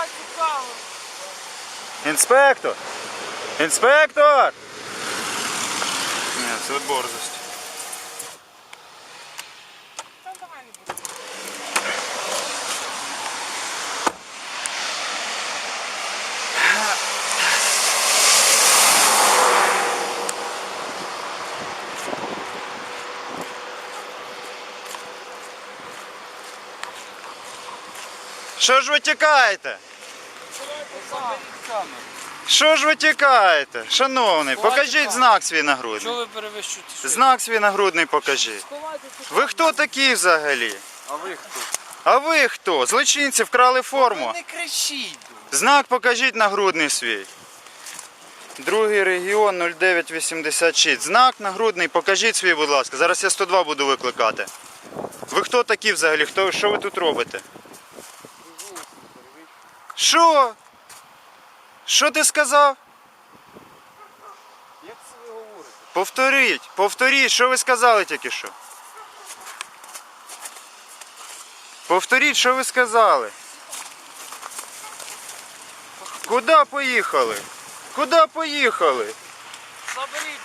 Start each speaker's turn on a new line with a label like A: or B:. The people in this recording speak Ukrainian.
A: Давай цікаво.
B: Інспектор! Інспектор! Ні, це від борзості.
A: Та давай не буду.
B: Що ж ви тікаєте? Що ж ви тікаєте? Шановний, покажіть знак свій нагрудний.
A: ви перевищуєте?
B: Знак свій нагрудний покажіть. Ви хто такі взагалі?
A: А ви хто?
B: А ви хто? Злочинці вкрали форму.
A: Не кричіть.
B: Знак покажіть нагрудний свій. Другий регіон 0986. Знак нагрудний, покажіть свій, будь ласка. Зараз я 102 буду викликати. Ви хто такі взагалі? Хто, що ви тут робите? Що? Що ти сказав?
A: Як це ви говорите?
B: Повторіть, повторіть, що ви сказали тільки що? Повторіть, що ви сказали. Куди поїхали? Куди поїхали?
A: Заберіть